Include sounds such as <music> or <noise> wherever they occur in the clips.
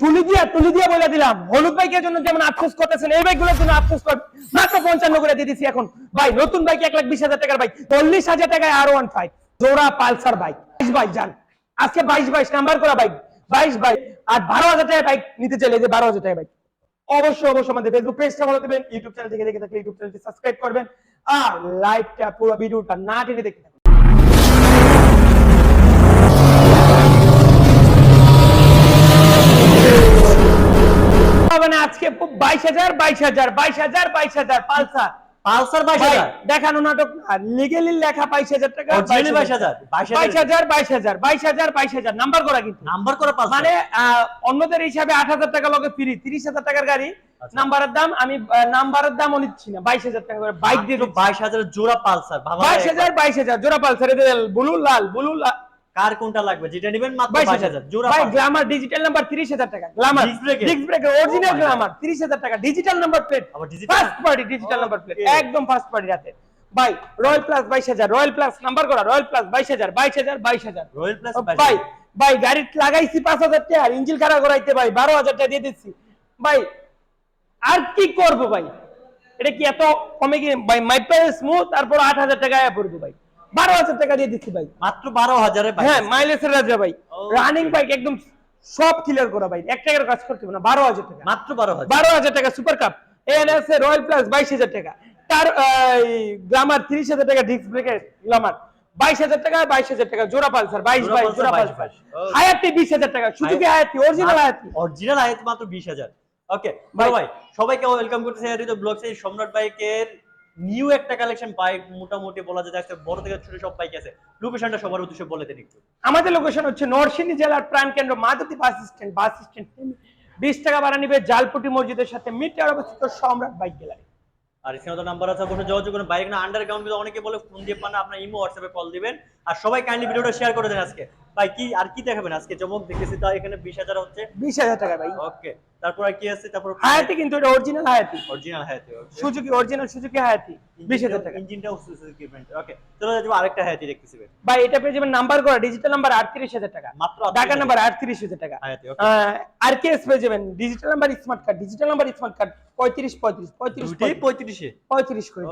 তুলি দিয়া তুলি দিয়া বলে দিলাম। হলুদ বাইকের জন্য যেমন আফসোস করতেছেন, এই বাইকগুলোর জন্য আফসোস কর। মাত্র পঞ্চান্ন করে দিয়ে দিচ্ছি এখন। ভাই, নতুন বাইক এক লাখ বিশ হাজার টাকার বাইক চল্লিশ হাজার টাকায় আর ওয়ান ফাইভ। জোড়া পালসার বাইক বাইশ বাইক যান আজকে বাইশ বাইশ, নাম্বার করা বাইক বাইশ বাইক আর বারো হাজার টাকার বাইক নিতে চাইলে যে বারো হাজার টাকার বাইক অবশ্যই অবশ্যই আমাদের ফেসবুক পেজটা ফলো দেবেন ইউটিউব চ্যানেল থেকে দেখে থাকলে ইউটিউব চ্যানেলটি সাবস্ক্রাইব করবেন। আর লাইভটা পুরো ভিডিওটা না টেনে দেখতে আজকে বাইশ হাজার বাইশ হাজার বাইশ হাজার বাইশ হাজার। পালসার। পালসার বাইশ হাজার। দেখানো নাটক লিগেলি লেখা বাইশ হাজার টাকা 22,000, 22,000 বাইশ হাজার। বাইশ হাজার। বাইশ হাজার বাইশ হাজার নাম্বার করা কিন্তু। নাম্বার করে মানে অন্যদের হিসাবে আট হাজার টাকা লগে ফ্রি তিরিশ হাজার টাকার গাড়ি। আচ্ছা। নাম্বারের দাম আমি নাম্বারের দামও নিচ্ছি না। বাইশ হাজার টাকা করে। বাইক দিয়ে বাইশ হাজার জোড়া পালসার। বাইশ হাজার বাইশ হাজার। জোড়া পালসার। বুলু লাল বুলু লাল। কার কোনটা লাগবে? যেটা নেবেন মাত্র বাইশ বাইশ হাজার। হাজার জোড়া ভাই। গ্লামার ডিজিটাল নাম্বার তিরিশ হাজার টাকা। গ্লামার Disc brake ডিস্ক ব্রেকের অরিজিনাল তিরিশ হাজার টাকা। ডিজিটাল নাম্বার প্লেট আবার digital? First party digital number plate একদম ফার্স্ট পার্টি রাতে। ভাই রয়্যাল প্লাস বাইশ হাজার রয়্যাল প্লাস নাম্বার করা রয়্যাল প্লাস বাইশ হাজার বাইশ হাজার বাইশ হাজার। রয়্যাল প্লাস ভাই ভাই গাড়ি লাগাইছি পাঁচ হাজার টাকা আর ইঞ্জিন খারাপ করাইতে ভাই বারো হাজার টাকা দিয়ে দিচ্ছি। ভাই আর কি করব ভাই? এটা কি এত কমে কি ভাই মাইপার স্মুথ তারপর আট হাজার টাকা আয়া পড়বে ভাই। বারো হাজার টাকা দিয়ে দিচ্ছি ভাই। মাত্র বারো হাজারে হ্যাঁ মাইলেজের রাজা ভাই। রানিং বাইক একদম সব ক্লিয়ার করা ভাই। এক টাকার কাজ করতে না বারো হাজার টাকা। মাত্র বারো হাজার। বারো হাজার টাকা সুপার কাপ আছে রয়্যাল প্লাস বাইশ হাজার টাকা। তার গ্লামার তিরিশ হাজার টাকা ডিস্ক ব্রেকের গ্লামার বাইশ হাজার টাকা বাইশ হাজার টাকা। জোড়া পালসার বাইশ বাইশ জোড়া 22, পালসার। হায়াতি বিশ হাজার টাকা। সুজুকি হায়াতি। অরিজিনাল হায়াতি। অরিজিনাল আয়াত মাত্র বিশ হাজার। ওকে ভাই। ভাই সবাইকে ওয়েলকাম করতেছি ব্লগস এই সম্রাট বাইকের নিউ একটা কালেকশন বাইক মোটামুটি বলা যায় যে বড় থেকে ছোট সব বাইক আছে। লোকেশনটা সবার উদ্দেশ্যে বলে দেন একটু। আমাদের লোকেশন হচ্ছে নরসিংদী জেলার প্রাণ কেন্দ্র মাধবী বাস স্ট্যান্ড বাস স্ট্যান্ড বিশ টাকা ভাড়া নিবে জালপুটি মসজিদের সাথে মিটার অবস্থিত সম্রাট বাইক গ্যালারি। আর স্ক্রিনে তো নাম্বার আছে বসে যোগাযোগ করুন। বাইক না আন্ডারগ্রাউন্ড কিন্তু অনেকে বলে ফোন দিয়ে পান আপনার ইমো হোয়াটসঅ্যাপে কল দিবেন। আর সবাই কাইন্ডলি ভিডিওটা শেয়ার করে দেন আজকে। ভাই কি আর কি দেখাবেন আজকে? চমক তো এখানে বিশ হাজার হচ্ছে। বিশ হাজার টাকা ভাই। ওকে তারপর কি আছে? তারপর হায়াতি কিন্তু এটা অরিজিনাল হায়াতি। অরিজিনাল হায়াতি সুজুকি অরিজিনাল সুজুকি হায়াতি। বিশ হাজার টাকা। ইঞ্জিনটাও সুজুকি ব্র্যান্ড ওকে চলো যাব আরেকটা হায়াতি দেখতেছি ভাই। এটা পেয়ে যাবেন নাম্বার করা ডিজিটাল নাম্বার আটত্রিশ হাজার টাকা। মাত্র ঢাকা নাম্বার আটত্রিশ হাজার টাকা। হায়াতি ওকে আর কে এস পেয়ে যাবেন digital number smart card digital number smart card পঁয়ত্রিশ পঁয়ত্রিশ পঁয়ত্রিশ দুইটাই পঁয়ত্রিশে। পঁয়ত্রিশ? করে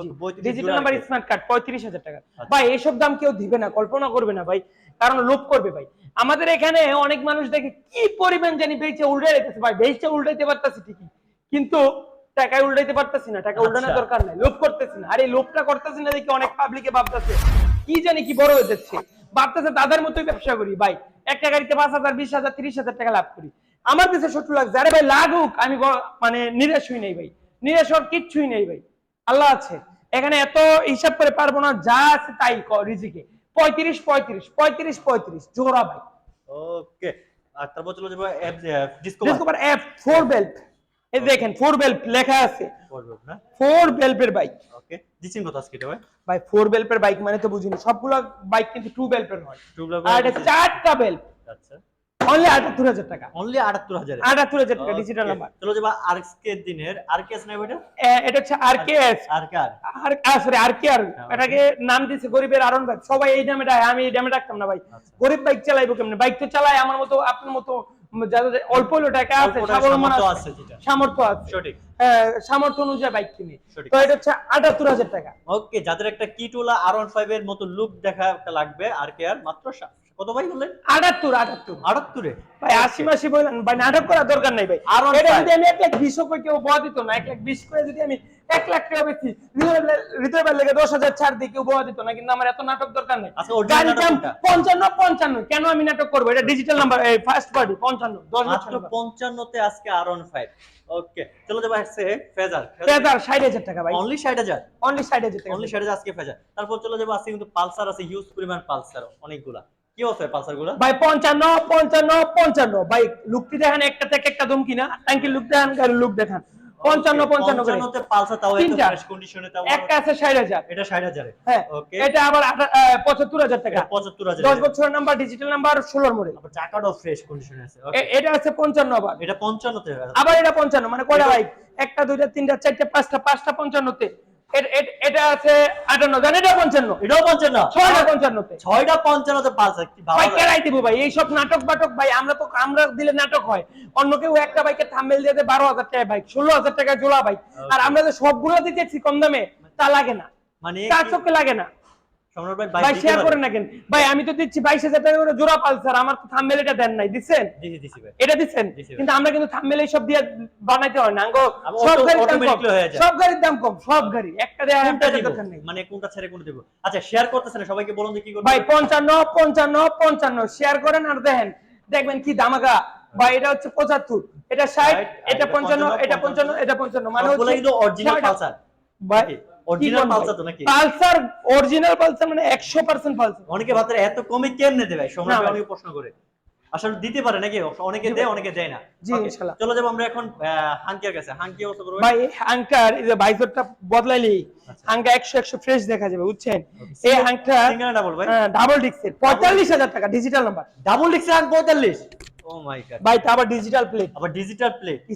ডিজিটাল নাম্বার স্মার্ট কার্ড পঁয়ত্রিশ হাজার টাকা। আচ্ছা। ভাই এসব দাম কেউ দিবে না কল্পনা করবে না ভাই। কারণ লোভ করবে ভাই। আমাদের এখানে অনেক মানুষ দেখে কি পরিমাণ জানি বেচে উল্টে রেখেছে ভাই বেচে উল্টাইতে পারতাছি ঠিকই। কিন্তু টাকায় উল্টাইতে পারতাছি না টাকা উল্টানোর আচ্ছা। দরকার নাই লোভ করতেছি না। আর এই লোভটা করতেছি না দেখি অনেক পাবলিকে ভাবতেছে কি জানি কি বড় হয়ে যাচ্ছে? ভাবতেছে তাদের মতোই ব্যবসা করি ভাই একটা গাড়িতে পাঁচ হাজার বিশ হাজার তিরিশ হাজার টাকা লাভ করি। আমার কাছে ছোট লাগছে আরে ভাই লাগুক আমি মানে নিরাশ হই নাই ভাই নিরাশ হওয়ার কিচ্ছুই নেই ভাই আল্লাহ আছে। এখানে এত হিসাব করে পারব না যা আছে তাই রিজিকে। পঁয়ত্রিশ পঁয়ত্রিশ পঁয়ত্রিশ পঁয়ত্রিশ। জোড়া ভাই। ওকে। আর তারপর চলে যাব disco Discover F four belt এই দেখেন ফোর বেল্ট লেখা আছে। ফোর বেল্টের বাইক ওকে। দিচ্ছেন কত আজকে এটা ভাই? ভাই ফোর বেল্টের বাইক মানে তো বুঝিনি। সবগুলো বাইক কিন্তু টু বেল্টের নয় আর এটা চারটা বেল্ট আচ্ছা। অনলি আটাত্তর হাজার টাকা। অনলি আটাত্তর হাজার। আটাত্তর হাজার টাকা ডিজিটাল নাম্বার চলো যাব আরকে দিনের আর কে না এটা এটা হচ্ছে আর কে আর। সরি আর কে আর হ্যাঁ, এটাকে নাম দিছে গরিবের আরন ভাই। সবাই এই নামে ডাকে আমি এই নামে ডাকতাম না ভাই। আচ্ছা। গরিব বাইক চালাইবো কেমনে? বাইক তো চালায় আমার মতো আপনার মতো যাদের অল্প টাকা আছে সামর্থ্য আছে। সামর্থ্য আছে। সঠিক। সামর্থ্য অনুযায়ী বাইক কিনে। তো এটা হচ্ছে আটাত্তর হাজার টাকা। ওকে যাদের একটা কিটোলা আর ওয়ান ফাইভ এর মতো লুক দেখা একটা লাগবে আর কে আর মাত্র কত ভাই বললেন? আটাত্তর আটাত্তর। আটাত্তরে? ভাই আশি মাসি বললেন ভাই নাটক করার দরকার নাই ভাই। আর এটা যদি আমি এক লাখ বিশ করে কেউ বয়া দিত না এক লাখ বিশ করে যদি আমি এক লাখ টাকা বেশি হৃদয় লেগে দশ হাজার ছাড় দিয়ে কেউ বয়া দিত না কিন্তু আমার এত নাটক দরকার নেই। আচ্ছা, দাম? পঞ্চান্ন পঞ্চান্ন। কেন আমি নাটক করব? এটা ডিজিটাল নাম্বার ফার্স্ট পার্টি পঞ্চান্ন দশ মাত্র পঞ্চান্নতে আজকে আর ওয়ান ফাইভ ওকে চলো যাব ফেজার হাজার ষাট হাজার টাকা ভাই। অনলি ষাট হাজার? অনলি ষাট হাজার অনলি ষাট হাজার আজকে ফেজার তারপর চলে যাব আজকে কিন্তু পালসার আছে হিউজ পরিমাণ পালসার অনেকগুলা। কি ভাই পঞ্চান্ন পঞ্চান্ন পঞ্চান্ন। ভাই লুকটি দেখেন একটা থেকে একটা ট্যাঙ্কির লুক দেখান গাড়ির লুক দেখান। পঞ্চান্ন পঞ্চান্ন করে। পঞ্চান্নতে পালসার তাও এত ফ্রেশ কন্ডিশনে তাও একটা আছে ষাট হাজার। এটা ষাট হ্যাঁ ওকে এটা আবার টাকা। বছরের নাম্বার ডিজিটাল নাম্বার ষোলোর মডেল আবার চাকাটাও ফ্রেশ কন্ডিশনে আছে। এটা আছে আবার। এটা আবার এটা পঞ্চান্ন মানে কয়টা বাইক একটা দুইটা তিনটা চারটা পাঁচটা পাঁচটা পঞ্চান্নতে। এ- এ- এটা আছে আটান্ন জান এটা পঞ্চান্ন? এটাও পঞ্চান্ন? ছয়টা পঞ্চান্নতে। ছয়টা পঞ্চান্নতে কি ভাই? কেরাই দিব ভাই এইসব নাটক বাটক ভাই আমরা তো আমরা দিলে নাটক হয়। অন্য কেউ একটা বাইকের থাম্বেল দিয়ে দেয় বারো হাজার টাকা বাইক ষোলো হাজার টাকা জোড়া বাইক আর আমরা যে সবগুলো দিতেছি কম দামে তা লাগে না। মানে তার চোখে লাগে না। ভাই শেয়ার করেন না কেন ভাই আমি তো দিচ্ছি বাইশ হাজার টাকা করে জোড়া পালসার আমার তো থাম্বেল এটা দেন নাই। দিচ্ছেন? এটা দিচ্ছেন? কিন্তু আমরা কিন্তু দিয়ে বানাইতে হয় না। সব গাড়ির দাম কম। automatically যায়। সব গাড়ির দাম কম সব গাড়ি। একটা দেওয়া একটা দরকার নেই। মানে কোনটা ছেড়ে কোনটা দিব? আচ্ছা শেয়ার করতেছেন না, সবাইকে বলুন কি ভাই হবে? পঞ্চান্ন পঞ্চান্ন পঞ্চান্ন। শেয়ার করেন আর দেখেন। দেখবেন কি দামাকা বা এটা হচ্ছে পঁচাত্তর। এটা ষাট ষাট, আর এটা এটা পঞ্চান্ন পঞ্চান্ন, এটা পঞ্চান্ন। এটা পঞ্চান্ন। মানে হচ্ছে অরিজিনাল পালসার ভাই পালসার তো নাকি? পালসার অরিজিনাল পালসার মানে একশো পার্সেন্ট পালসার। অনেকে ভাবতে এত কমে কেমনে দেবে? সম্রাট। অনেকে প্রশ্ন করে। আসলে দিতে পারে নাকি? অনেকে দেয় অনেকে দেয় না। জি, Okay, ইনশাল্লাহ। চলো যাব আমরা এখন হাঙ্কিয়ার কাছে। হাঙ্কি অবস্থা করব? ভাই হাঙ্কার এই যে বাইজরটা বদলাইলি হাঙ্কা একশো একশো ফ্রেশ দেখা যাবে বুঝছেন? এই হাঙ্কটা ডাবল ভাই? ডাবল ডিক্সের পঁয়তাল্লিশ হাজার টাকা ডিজিটাল নাম্বার ডাবল ডিক্স হাঙ্ক 45 ও মাই গড ভাই তা আবার ডিজিটাল প্লেট আবার ডিজিটাল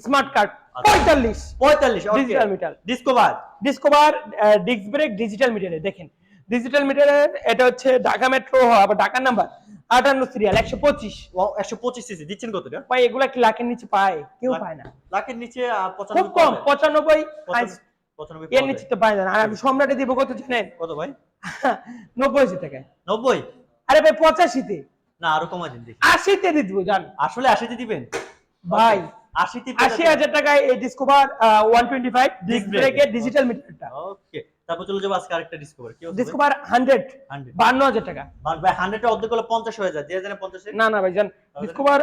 স্মার্ট কার্ড আচ্ছা। পঁয়তাল্লিশ। 45 Digital meter। Discover Discover disc brake digital মিটারে দেখেন। ডিজিটাল মিটারের এটা হচ্ছে ঢাকা মেট্রো আবার ঢাকার নাম্বার আটান্ন সিরিয়াল একশো পঁচিশ। 125 সিসি দিচ্ছেন কতটা ভাই এগুলা কি লাখের নিচে পায়? কেউ পায় না। লাখের নিচে খুব কম পঁচানব্বই 95 95 এর নিচে তো পায় না। আর আমি সম্রাটে দিব কত জানেন? কত ভাই? <laughs> নব্বই টাকায়। 90 আরে ভাই পঁচাশিতে। না আরও কমাই দিন দেখি। আশিতে দিয়ে দিব জান। আসলে 80 তে দিবেন? ভাই 80 তে আশি হাজার টাকায় এই Discover one twenty five disc ব্রেকের ডিজিটাল মিটারটা ওকে তারপর চলে যাব আজকে আরেকটা ডিসকভার কি ডিসকভার হান্ড্রেড 100 বান্ন হাজার টাকা। ভাই 100 এর অর্ধেক হলে 50 হয়ে যায় দিয়ে জানেন 50 না না ভাই জান ডিসকভার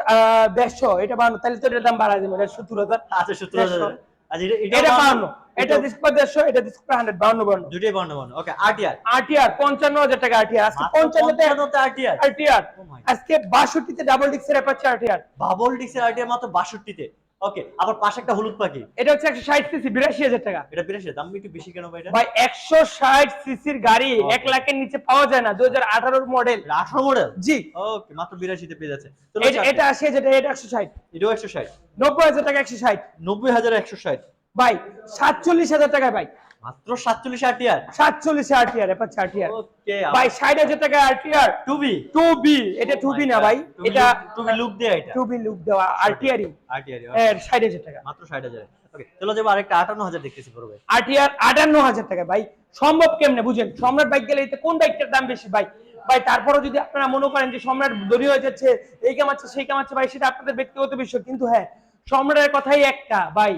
দেড়শো এটা বান্ন তাহলে তো এটার দাম বাড়ায় দেবো এটা সত্তর হাজার। আচ্ছা 70000 আচ্ছা এটা এটা বান্ন। এটা এটা ডিসকভার দেড়শো এটা ডিসকভার হান্ড্রেড বান্ন বান্ন। দুটোই বান্ন বান্ন। ওকে আরটিআর আরটিআর পঞ্চান্ন হাজার টাকা আরটিআর আজকে পঞ্চান্নতে পঞ্চান্নতে আরটিআর আরটিআর. আজকে বাষট্টিতে ডাবল ডিক্সের অ্যাপাচ্ছে আরটিআর বাবল ডিক্সের আরটিআর মাত্র 62 তে ওকে আবার পাশে একটা হলুদ পাখি। এটা হচ্ছে একশো ষাট সিসি বিরাশি হাজার টাকা। এটা বিরাশি দাম একটু বেশি কেন ভাই এটা? ভাই একশো ষাট সিসির গাড়ি Okay. এক লাখের নিচে পাওয়া যায় না দুই হাজার আঠারোর মডেল এটা 18 মডেল জি। ওকে মাত্র 82 তে পেয়ে যাচ্ছে। এটা- এটা আসে যেটা এটা একশো ষাট। এটাও 160 নব্বই হাজার টাকা একশো ষাট। 90160 ভাই সাতচল্লিশ হাজার টাকা ভাই। মাত্র 47 আরটিআর সাতচল্লিশ আরটিআর এপাচ্ছে আরটিআর ওকে ভাই ষাট হাজার টাকা RTR two B two B এটা টু বি না ভাই এটা টুবি লুক দেয়া এটা। টু বি লুক দেওয়া আরটিআরই আরটিআর এর হাজার টাকা। মাত্র 60000 ওকে চলো যাব আরেকটা 58000 দেখতেছি আরটিআর আটান্ন হাজার টাকা ভাই। সম্ভব কেমনে বুঝেন? সম্রাট বাইক গেলে কোন বাইকটার দাম বেশি ভাই? ভাই তারপরও যদি আপনারা মনে করেন যে সম্রাট দড়ি হয়ে যাচ্ছে এই কামাচ্ছে সেই কামাচ্ছে ভাই সেটা আপনাদের ব্যক্তিগত বিষয়। কিন্তু হ্যাঁ সম্রাটের কথাই একটা ভাই।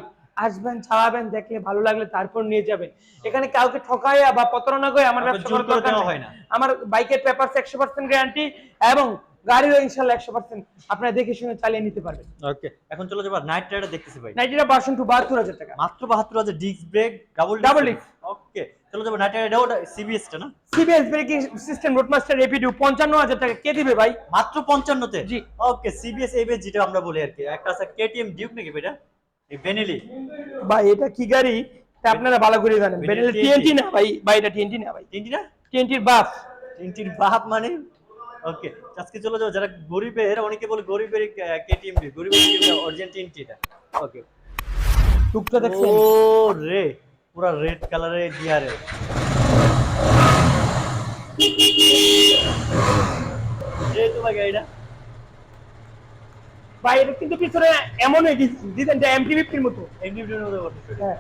আসবেন চালাবেন দেখলে ভালো লাগলে তারপর নিয়ে যাবেন। এখানে কাউকে ঠকাইয়া বা প্রতারণা করে আমার ব্যবসা করার দরকার হয় না। আমার বাইকের পেপারস একশো পার্সেন্ট গ্যারান্টি এবং গাড়িও ইনশাল্লাহ একশো পার্সেন্ট আপনারা দেখে শুনে চালিয়ে নিতে পারবেন। ওকে এখন চলো যাব নাইট রাইডার দেখতেছি ভাই। নাইনটিটা পার্সেন্ট টু বাহাত্তর হাজার টাকা। মাত্র 72000 disc brake double Double disc। Okay চলো যাব নাইট রাইডার ওটা সিবিএস টা না? সিবিএস ব্রেকিং সিস্টেম রোডমাস্টার এপিডু পঞ্চান্ন হাজার টাকা। কে দিবে ভাই? মাত্র 55 তে জি। ওকে সিবিএস এবিএস যেটা আমরা বলি আর কি। একটা আছে কেটিএম ডিউক নাকি এটা বেনেলি ভাই এটা কি গাড়ি? তা আপনারা ভালো করে জানেন। এটা বেনেলি টিএনটি না ভাই? ভাই এটা টিএনটি না ভাই। তিনটি না? টিএনটির বাপ। তিনটির বাপ মানে? ওকে আজকে চলে যাব। যারা গরিবের অনেকে বলে গরিবের কেটিএম গরিবের অরিজিনাল তিনটি এটা ওকে টুকটা দেখছেন? ও রে পুরা রেড কালারের গিয়ারে রে তোমার গাড়িটা। এটা কিন্তু পিছনে এমনই ডিজাইন যে এমটি ফিফটির মতো। এমনি মধ্যে করতে শুরু হ্যাঁ।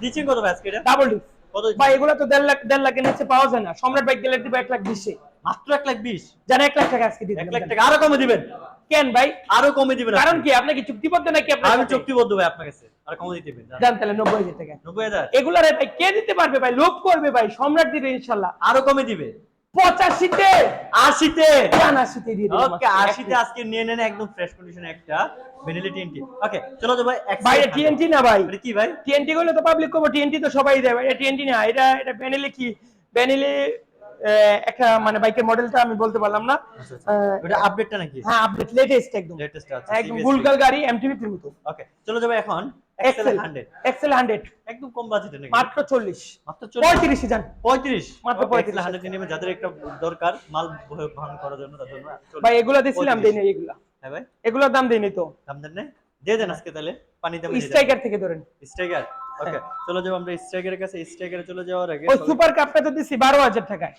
দিচ্ছেন কত আজকে ডাবল ডিস্ক কত ভাই এগুলো তো দেড় লাখ দেড় লাখের নিচে পাওয়া যায় না। সম্রাট বাইক গেলে দিবে এক লাখ বিশে মাত্র এক লাখ বিশ? জান এক লাখ টাকা আজকে দিয়ে এক লাখ টাকা। আরও কমে দিবেন? কেন ভাই? আরও কমে দিবেন কারণ কি আপনি কি চুক্তিবদ্ধ নাকি আপনার আমি? চুক্তিবদ্ধ ভাই আপনার কাছে। আর কমে দিতে দিবেন জান তাহলে নব্বই হাজার টাকা। নব্বই হাজার? এগুলার ভাই কে দিতে পারবে ভাই? লোভ করবে ভাই সম্রাট দিবে ইনশাল্লাহ। আরও কমে দিবে? পঁচাশিতে। আশিতে। আশিতে দিয়ে ওকে। আশিতে আজকে নিয়ে নেন একদম ফ্রেশ কন্ডিশনে একটা ভ্যানিলা টিএনটি ওকে চলো তো ভাই ভাই টিএনটি না ভাই? এটা কি ভাই? টিএনটি গুলো তো পাবলিক করব টিএনটি তো সবাই দেয় ভাই টিএনটি না এটা এটা ভ্যানিলা কি? বেনেলি একটা মানে বাইকের মডেলটা আমি বলতে পারলাম না। আহ, এটা আপডেটটা নাকি? হ্যাঁ আপডেট লেটেস্ট একদম। লেটেস্ট আছে একদম গুলগাল গাড়ি এমটিভি এর মতো। ওকে চলো যাবে এখন এক্সেল এক্সেল 100 এক্সেল হান্ড্রেড একদম কম বাজেটে নাকি? মাত্র চল্লিশ। মাত্র পঁয়ত্রিশ যান। 35 মাত্র মাত্র 35 35 100 নেবে যাদের একটা দরকার মাল বহ- বহন করার জন্য তাদের জন্য ভাই এগুলো দিছিলাম দেই নাই এগুলা। হ্যাঁ ভাই? এগুলোর দাম দেই নাই তো। দাম দেন না দিয়ে দেন আজকে তাহলে পানি দাম দেন। স্ট্রাইকার থেকে ধরেন। স্ট্রাইকার ওকে চলে যাব আমরা স্ট্রাইকারের কাছে স্ট্রাইকারে চলে যাওয়ার আগে ওই সুপার কাপটা তো বারো হাজার টাকায়।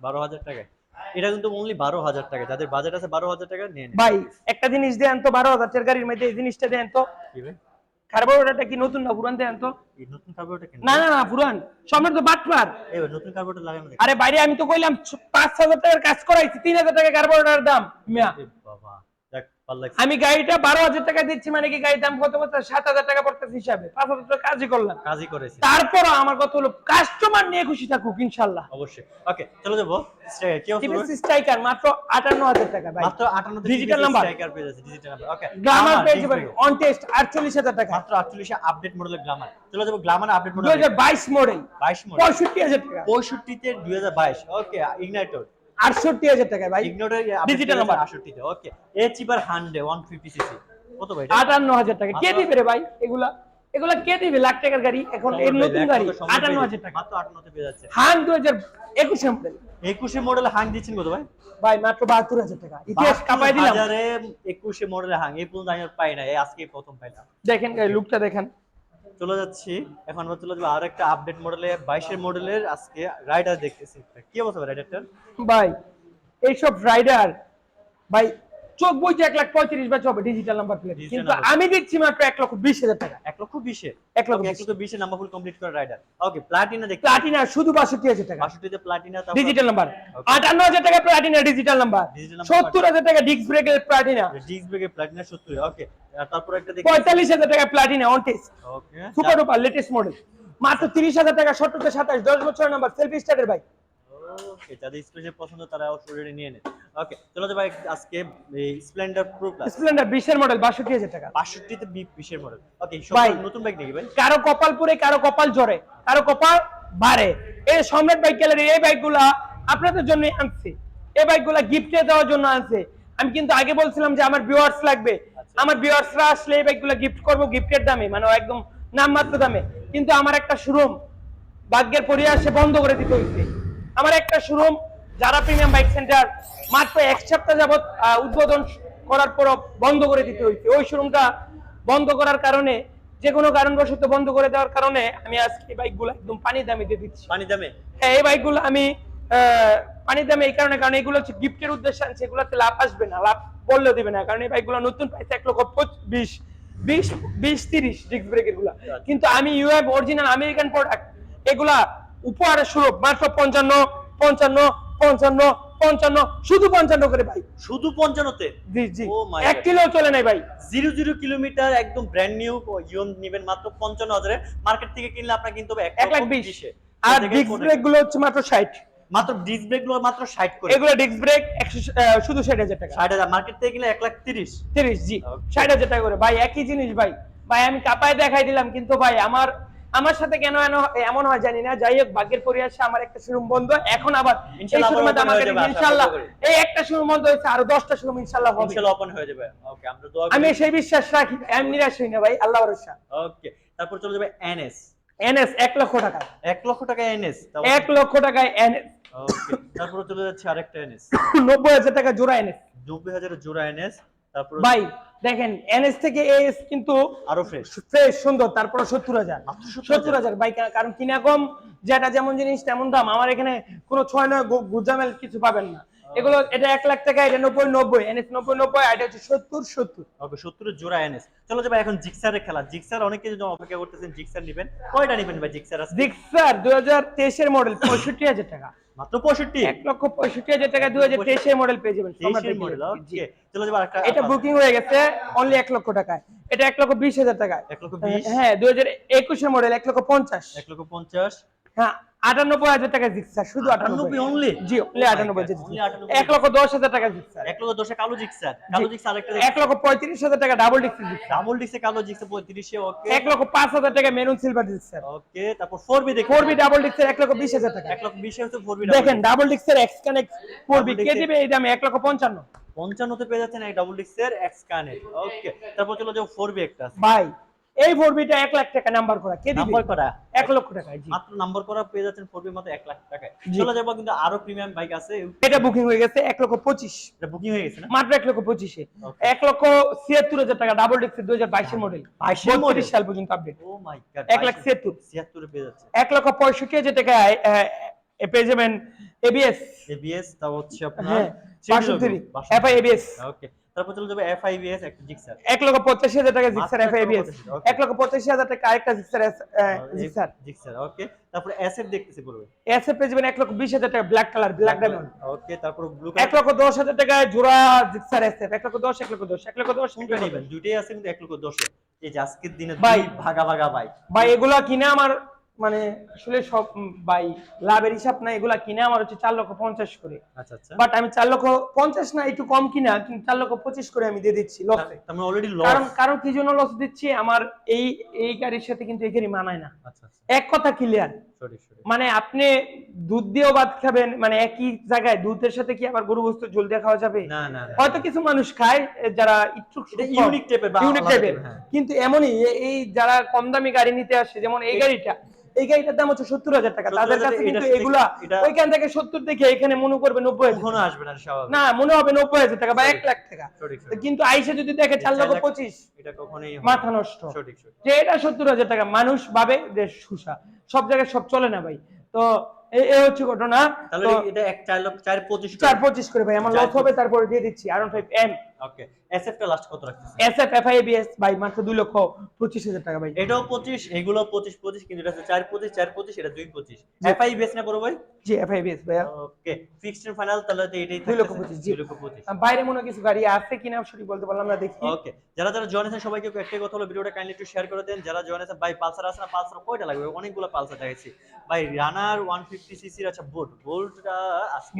বারো হাজার টাকায়। এটা কিন্তু অনলি বারো হাজার টাকা যাদের বাজেট আছে বারো হাজার টাকা নিয়ে নেন। ভাই একটা জিনিস দেন তো বারো হাজার টাকার গাড়ির মধ্যে এই জিনিসটা দেন তো। কি ভাই? কার্বোরেটরটা কি নতুন না পুরান দেন তো? এই নতুন কার্বোরেটর না না না পুরান। সম্রাট তো বাটপার এই নতুন কার্বোরেটর লাগানো দেখি আরে বাইরে আমি তো কইলাম ছ- পাঁচ হাজার টাকার কাজ করাইছি তিন হাজার টাকা কার্বোরেটর দাম। মিয়া। বাবা। আমি গাড়িটা বারো হাজার টাকা দিচ্ছি মানে কি গাড়ির দাম কত বলতে সাত হাজার টাকা পড়তেছে হিসাবে। পাঁচ হাজার টাকা কাজই করলাম। কাজই করেছি। তারপরও আমার কথা হলো কাস্টমার নিয়ে খুশি থাকুক ইনশাল্লাহ। অবশ্যই। ওকে চলে যাব। স্ট্রাইকার মাত্র আটান্ন হাজার টাকা ভাই। মাত্র 58 Digital number। স্ট্রাইকার পেয়ে যাচ্ছে ডিজিটাল নাম্বার ওকে পেয়ে যাবেন অন টেস্ট আটচল্লিশ হাজার টাকা। মাত্র 48 আপডেট মডেলের চলে যাব আপডেট দু মডেল হাজার বাইশ মডেল 22 মডেল পঁয়ষট্টি হাজার টাকা। 65 তে 2022 ওকে ইগনাইটর আটষট্টি হাজার টাকা ভাই। ইগনোরের Digital number। 68 তে ওকে চিপার 100 150 সিসি কত ভাই আটান্ন হাজার টাকা। কে দিবে রে ভাই এগুলা? এগুলা কে দিবে? লাখ টাকার গাড়ি এখন এর নতুন গাড়ি আটান্ন হাজার টাকা। মাত্র 58 তে পেয়ে যাচ্ছে। হান দু হাজার একুশে মডেল 21 মডেল হাং দিচ্ছেন কত ভাই? ভাই মাত্র বাহাত্তর হাজার টাকা। ইতিহাস কাপাই দিলাম। 21 মডেলের হাং এই পর্যন্ত আমি পাই না আজকে প্রথম পাইলাম। দেখেন লুকটা দেখেন। চলে যাচ্ছি। এখন আমরা চলে যাব আর একটা আপডেট মডেলে বাইশের মডেলের আজকে রাইডার দেখতেছি কি অবস্থা রাইডারটার ভাই, এইসব রাইডার ভাই চোখ বইছে এক লাখ পঁয়ত্রিশ বা চবে ডিজিটাল নাম্বার প্লেট কিন্তু আমি দিচ্ছি মাত্র এক লক্ষ বিশ হাজার টাকা। এক লক্ষ বিশে এক লক্ষ এক। লক্ষ বিশে নাম্বার ফুল কমপ্লিট করা রাইডার ওকে প্লাটিনা দেখতে প্লাটিনা শুধু বাষট্টি হাজার টাকা। বাষট্টিতে প্লাটিনা ডিজিটাল নাম্বার আটান্ন হাজার টাকা প্লাটিনা ডিজিটাল নাম্বার সত্তর হাজার টাকা ডিস্ক ব্রেকের প্লাটিনা ডিস্ক ব্রেকে প্লাটিনা সত্তর ওকে। তারপর একটা দেখি। পঁয়তাল্লিশ হাজার টাকা Platina on test okay. Super duper latest model মাত্র তিরিশ হাজার টাকা সত্তর সাতাশ দশ বছরের নাম্বার সেলফি স্টার্টের বাইক যাদের স্পেশাল পছন্দ তারা অলরেডি নিয়ে নেন। ওকে চলো এক- আজকে স্প্লেন্ডার প্রো প্লাস স্প্লেন্ডার বিশের মডেল বাষট্টি হাজার টাকা। বাষট্টিতে বি বিশের মডেল ওকে ভাই। নতুন বাইক নাকি ভাই। কারও কপাল পুরে কারও কপাল জরে কারও কপাল বাড়ে। এই সম্রাট বাইক গ্যালারি এই বাইকগুলা আপনাদের জন্য আনছি। এই বাইকগুলা গিফটে দেওয়ার জন্য আনছে। আমি কিন্তু আগে বলছিলাম যে আমার ভিউয়ার্স লাগবে। আচ্ছা। আমার ভিউয়ার্সরা আসলে এই বাইকগুলা গিফট করব গিফটের দামে মানে একদম নামমাত্র দামে। কিন্তু আমার একটা শোরুম ভাগ্যের পরিহাসে বন্ধ করে দিতে হইছে আমার একটা শোরুম যারা প্রিমিয়াম বাইক সেন্টার মাত্র এক সপ্তাহ যাবত উদ্বোধন করার পর বন্ধ করে দিতে হইছে ওই শোরুমটা বন্ধ করার কারণে যে কোনো কারণবশত বন্ধ করে দেওয়ার কারণে আমি আজকে এই বাইকগুলো একদম পানি দামে দিয়ে দিচ্ছি। পানি দামে? হ্যাঁ এই বাইকগুলো আমি পানি দামে এই কারণে কারণ এগুলো হচ্ছে গিফটের উদ্দেশ্যে আনছে এগুলোতে লাভ আসবে না লাভ বললেও দিবে না কারণ এই বাইকগুলো নতুন প্রাইস এক লক্ষ বিশ বিশ বিশ তিরিশ ডিস্ক ব্রেকেরগুলা কিন্তু আমি ইউএফ অরিজিনাল আমেরিকান প্রোডাক্ট এগুলা উপহারের সুলভ মাত্র পঞ্চান্ন পঞ্চান্ন পঞ্চান্ন পঞ্চান্ন শুধু পঞ্চান্ন করে ভাই। শুধু পঞ্চান্নতে? জি জি। Oh এক কিলো চলে নাই ভাই। জিরো জিরো কিলোমিটার একদম ব্র্যান্ড নিউ ইয়ন নিবেন মাত্র পঞ্চান্ন হাজারে। মার্কেট থেকে কিনলে আপনার কিন্তু এক লাখ বিশ। আর ডিস্ক ব্রেকগুলো হচ্ছে মাত্র ষাট। মাত্র ডিস্ক ব্রেকগুলো মাত্র ষাট করে। এগুলো ডিস্ক ব্রেক শুধু ষাট হাজার টাকা। ষাট হাজার। মার্কেট থেকে কিনলে এক লাখ তিরিশ। তিরিশ জি। ষাট হাজার টাকা করে। ভাই একই জিনিস ভাই। ভাই আমি কাপায় দেখাই দিলাম কিন্তু ভাই আমার আমার সাথে কেন এমন হয় জানি না। যাই হোক ভাগ্যের পরিহাসে আমার একটা শোরুম বন্ধ। এখন আবার এই শোরুমে আমাকে করি। এই একটা শোরুম বন্ধ হয়েছে আরও দশটা শোরুম ইনশাল্লাহ হবে। ইনশাল্লাহ ওপেন হয়ে যাবে। ওকে আমরা দোয়া আমি সেই বিশ্বাস রাখি আমি নিরাশ হই না ভাই আল্লাহ ভরসা। ওকে তারপর চলে যাবে এনএস এনএস এক লক্ষ টাকা। এক লক্ষ টাকা এনএস এক লক্ষ টাকায় এনএস ওকে তারপর চলে যাচ্ছে আরেকটা এনএস নব্বই হাজার টাকা জোড়া এনএস নব্বই হাজারের জোড়া এনএস তারপর ভাই দেখেন এনএস থেকে এস কিন্তু আরও ফ্রেশ ফ্রেশ সুন্দর তারপর সত্তর হাজার। 70,000 সত্তর হাজার। বাইক কারণ কিনা কম যেটা যেমন জিনিস তেমন দাম। আমার এখানে কোনো ছয় নয় গুজামেল কিছু পাবেন না। এগুলো এটা এক লাখ টাকা এটা নব্বই নব্বই এনএস নব্বই নব্বই আর এটা হচ্ছে সত্তর সত্তর। ওকে সত্তরের জোড়া এনএস চলো যাবে এখন জিক্সারের খেলা। জিক্সার অনেকে যদি অপেক্ষা করতেছেন জিক্সার নেবেন। কয়টা নেবেন ভাই জিক্সার আছে জিক্সার দুই হাজার তেইশের মডেল পঁয়ষট্টি হাজার টাকা। মাত্র পঁয়ষট্টি? এক লক্ষ পঁয়ষট্টি হাজার টাকা দুই হাজার তেইশের মডেল পেয়ে যাবেন মডেল চলো যাবে এটা বুকিং হয়ে গেছে অনলি এক লক্ষ টাকায়। এটা এক লক্ষ বিশ হাজার টাকায়। এক লক্ষ বিশ? হ্যাঁ দুই হাজার একুশের মডেল এক লক্ষ পঞ্চাশ। এক লক্ষ পঞ্চাশ। হ্যাঁ আটানব্বই হাজার টাকা জিক্সার শুধু আটানব্বই। 98 জি অনলি Oh আটানব্বই God, only 98 এক লক্ষ দশ হাজার টাকা জিক্সার এক লক্ষ দশে কালো জিক্সার কালো জিক্সার এক লক্ষ পঁয়ত্রিশ হাজার টাকা ডাবল ডিক্স ডাবল ডিক্সে কালো জিক্সার পঁয়ত্রিশে ওকে এক লক্ষ পাঁচ হাজার টাকা মেরুন সিলভার জিক্সার ওকে তারপর four B four B double ডিক্সের এক লক্ষ বিশ হাজার টাকা এক লক্ষ বিশে ফোর বি দেখেন ডাবল ডিক্সের এক্স কানেক্ট ফোর বি কে disc-এর- দিবে এই দামে? এক লক্ষ পঞ্চান্ন। পঞ্চান্নতে পেয়ে যাচ্ছেন এক ডাবল ডিক্সের এক্স কানেক্ট ওকে তারপর চলো যাও ফোর বি একটা। ভাই এই ফোর বিটা এক লাখ টাকা নাম্বার করা। কে দিবে? নাম্বার করা। এক লক্ষ টাকা জি। মাত্র নাম্বার করা পেয়ে যাচ্ছেন ফোরবি মাত্র এক লাখ টাকায়। চলে যাব কিন্তু আরও প্রিমিয়াম বাইক আছে। এটা বুকিং হয়ে গেছে এক লক্ষ পঁচিশ। এটা বুকিং হয়ে গেছে না? মাত্র এক লক্ষ পঁচিশে. এক লক্ষ ছিয়াত্তর হাজার টাকা ডাবল ডিক্সের দুই হাজার বাইশের মডেল 22 এর model? বত্রিশ সাল পর্যন্ত আপডেট ও মাই গড এক লাখ ছিয়াত্তর। ছিয়াত্তরে পেয়ে যাচ্ছে। এক লক্ষ পঁয়ষট্টি হাজার টাকায় পেয়ে যাবেন এবিএস এবিএস তা হচ্ছে আপনার হ্যাঁ বাষট্টি। এবিএস ওকে তারপর চলে যাবে এফআইবিএস একটা জিক্সার এক লক্ষ পঁচাশি হাজার টাকা জিক্সার লক্ষ পঁচাশি হাজার টাকা আরেকটা জিক্সার জিক্সার জিক্সার ওকে তারপর অ্যাসেট দেখতেছি পড়বে এসে পেয়ে যাবেন লক্ষ বিশ হাজার টাকা black colour black diamond okay তারপর ব্লু এক লক্ষ দশ হাজার টাকায় জোড়া জিক্সার এসএফ এক লক্ষ দশ এক লক্ষ দশ এক লক্ষ দশ কোনটা নেবেন। আছে কিন্তু এক লক্ষ দশে। এই যে আজকের দিনে ভাই। ভাগা ভাগা ভাই। ভাই এগুলা কিনে আমার মানে আসলে সব ভাই লাভের হিসাব না এগুলা কিনে আমার হচ্ছে চার লক্ষ পঞ্চাশ করে। আচ্ছা আচ্ছা। বাট আমি চার লক্ষ পঞ্চাশ না একটু কম কিনা কিন্তু চার লক্ষ পঁচিশ করে আমি দিয়ে দিচ্ছি লসে কারণ কারণ কি জন্য লস দিচ্ছি? আমার এই এই গাড়ির সাথে কিন্তু এই গাড়ি মানায় না। আচ্ছা আচ্ছা। এক কথা ক্লিয়ার মানে আপনি দুধ দিয়েও ভাত খাবেন মানে একই জায়গায় দুধের সাথে কি আবার গরু বস্তু জল দিয়ে খাওয়া যাবে? হয়তো কিছু মানুষ খায় যারা ইচ্ছুক ইউনিক টাইপের বা ইউনিক টাইপের হ্যাঁ। কিন্তু এমনই এই যারা কম দামি গাড়ি নিতে আসে যেমন এই গাড়িটা এই গাড়িটার দাম হচ্ছে সত্তর হাজার টাকা। তাদের কাছে কিন্তু এগুলা ওইখান থেকে সত্তর দেখে এখানে মনে করবে নব্বই হাজার। কখনো আসবে না না মনে হবে নব্বই হাজার টাকা বা এক লাখ টাকা। কিন্তু আইসে যদি দেখে চার লক্ষ পঁচিশ। মাথা নষ্ট। যে এটা সত্তর হাজার টাকা মানুষ ভাবে যে সুসা। সব জায়গায় সব চলে না ভাই। তো এ- এ হচ্ছে ঘটনা। তাহলে এটা এক চার লক্ষ চার পঁচিশ চার পঁচিশ করে ভাই আমার লস হবে তারপরে দিয়ে দিচ্ছি। আরন ফাইভ এম ওকে এসএফটা লাস্ট কত ভাই মাত্র লক্ষ টাকা ভাই। এটাও এগুলো কিন্তু এটা এটা না বড় ভাই? জি ওকে ফিক্সড ফাইনাল তাহলে তো এটাই লক্ষ লক্ষ বাইরে মনে কিছু গাড়ি আছে কিনা সঠিক বলতে পারলাম না দেখি। ওকে যারা যারা জয়েন আছেন সবাইকে একটাই কথা হলো ভিডিওটা কাইন্ডলি একটু শেয়ার করে দেন। যারা জয়েন আছেন ভাই পালসার আছে না? পালসার কয়টা লাগবে? অনেকগুলো পালসার দেখাইছি। ভাই রানার ওয়ান ফিফটি সিসির আচ্ছা বোল্ট বোল্টটা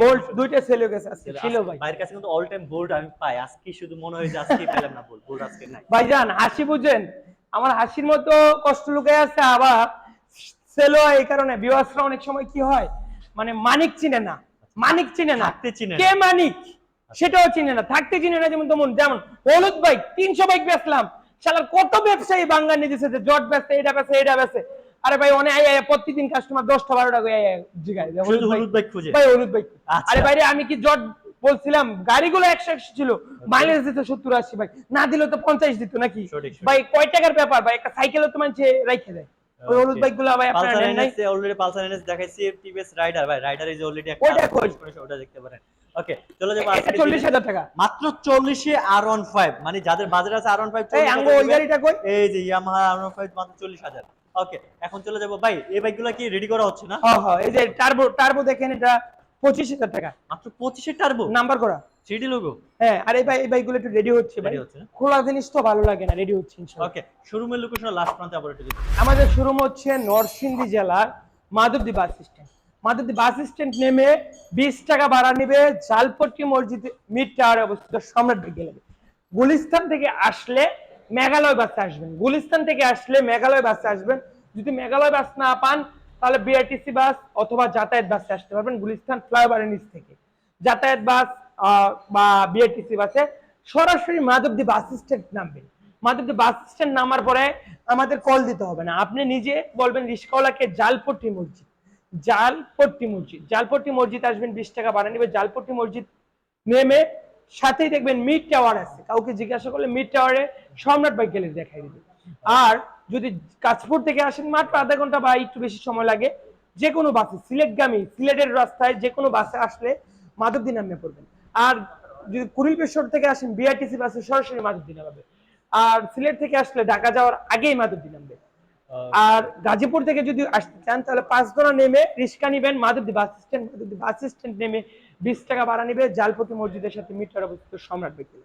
বোল্ট দুইটা সেল হয়ে গেছে ছিল ভাই। বাইরের কাছে কিন্তু অল টাইম বোল্ট আমি পাই। আজকে শুধু মনে হয় যে আজকে পেলাম না বোল্ট বোল্ট আজকে নাই। ভাইজান হাসি বুঝেন আমার হাসির মতো কষ্ট লুকায় আছে আবার সেলো এই কারণে। ভিউয়ার্সরা অনেক সময় কি হয় মানে মানিক চিনে না মানিক চিনে না। থাকতে চিনে কে মানিক? সেটাও চিনে না থাকতে চিনে না যেমন তেমন। যেমন হলুদ বাইক তিনশো বাইক বেচলাম। শালার কত ব্যবসায়ী বাঙ্গানি দিছে যে জট বেচছে এটা বেচছে এটা বেচছে আরে ভাই অনেক আই- প্রতিদিন কাস্টমার দশটা বারোটা জিগায়। হলুদ বাইক খুঁজে? ভাই হলুদ বাইক আচ্ছা। আরে বাইরে আমি কি জট বলছিলাম গাড়িগুলো একশো একশো ছিল। মাইলেজ দিতে সত্তর আশি ভাই। না দিলে তো পঞ্চাশ দিত নাকি। ভাই কয় টাকার ব্যাপার ভাই? একটা সাইকেলও তো মানুষ রেখে দেয়। ওই হলুদ Okay. ভাই আপনারা নেন নাই? অলরেডি পালসার এনএস দেখাইছি টিভিএস রাইডার ভাই। রাইডার ইজ অলরেডি একটা ওইটা কই? ওটা দেখতে পারেন। ওকে চলে যাব এটা আজকের চল্লিশ দিনে। হাজার টাকা। মাত্র চল্লিশে আর ওয়ান ফাইভ মানে যাদের বাজারে আছে আর ওয়ান ফাইভ এই আঙ্গো ওই গাড়িটা কই? এই যে ইয়ামাহা মাত্র চল্লিশ হাজার। ওকে এখন চলে যাব। ভাই এই বাইক বাইকগুলো কি রেডি করা হচ্ছে না? হ্যাঁ হ্যাঁ এই যে টার্বো টার্বো দেখেন এটা। পঁচিশ হাজার টাকা। মাত্র পঁচিশে টার্বো নাম্বার করা। থ্রিডি লোগো হ্যাঁ আর এই ভাই এই বাইকগুলো একটু রেডি হচ্ছে ভাই? খোলা জিনিস তো ভালো লাগে না রেডি হচ্ছে ওকে শোরুমের লোকেশন লাস্ট প্রান্তে আবার একটু আমাদের শোরুম হচ্ছে নরসিংদী জেলার Madhabdi bus stand Madhabdi bus stand নেমে বিশ টাকা ভাড়া নেবে জালপট্টি মসজিদ মিড টাওয়ারে অবস্থিত সম্রাট বিজ্ঞালয় গুলিস্তান থেকে আসলে মেঘালয় বাসে আসবেন। গুলিস্তান থেকে আসলে মেঘালয় বাসে আসবেন। যদি মেঘালয় বাস না পান তাহলে বিআরটিসি বাস অথবা যাতায়াত বাসে আসতে পারবেন গুলিস্তান ফ্লাইওভারের নিচ থেকে। যাতায়াত বাস বা বিআরটিসি বাসে সরাসরি মাধবদী বাস স্ট্যান্ড নামবেন মাধবদী বাস স্ট্যান্ড নামার পরে আমাদের কল দিতে হবে না। আপনি নিজে বলবেন রিস্কাওয়ালাকে জালপট্টি মসজিদ। জালপট্টি মসজিদ। জালপট্টি মসজিদ আসবেন বিশ টাকা ভাড়া নেবে। জালপট্টি মসজিদ নেমে সাথেই দেখবেন মিড টাওয়ার আছে। কাউকে জিজ্ঞাসা করলে মিড টাওয়ারে সম্রাট বাইক গেলে দেখাই দিবে। আর যদি কাশপুর থেকে আসেন মাত্র আধা ঘণ্টা বা একটু বেশি সময় লাগে যে কোনো বাসে সিলেটগামী সিলেটের রাস্তায় যে কোনো বাসে আসলে মাধবদী নামে পড়বেন। আর যদি কুড়িল পেশর থেকে আসেন বিআরটিসি বাসে সরাসরি মাধবদী নামাবে আর সিলেট থেকে আসলে ঢাকা যাওয়ার আগেই মাধবদী নামবে আর গাজীপুর থেকে যদি আসতে চান তাহলে পাঁচদোনা নেমে রিক্সা নিবেন Madhabdi bus stand Madhabdi bus stand নেমে বিশ টাকা ভাড়া নিবে জালপতি মসজিদের সাথে মিটার অবস্থিত সম্রাট ব্যক্তি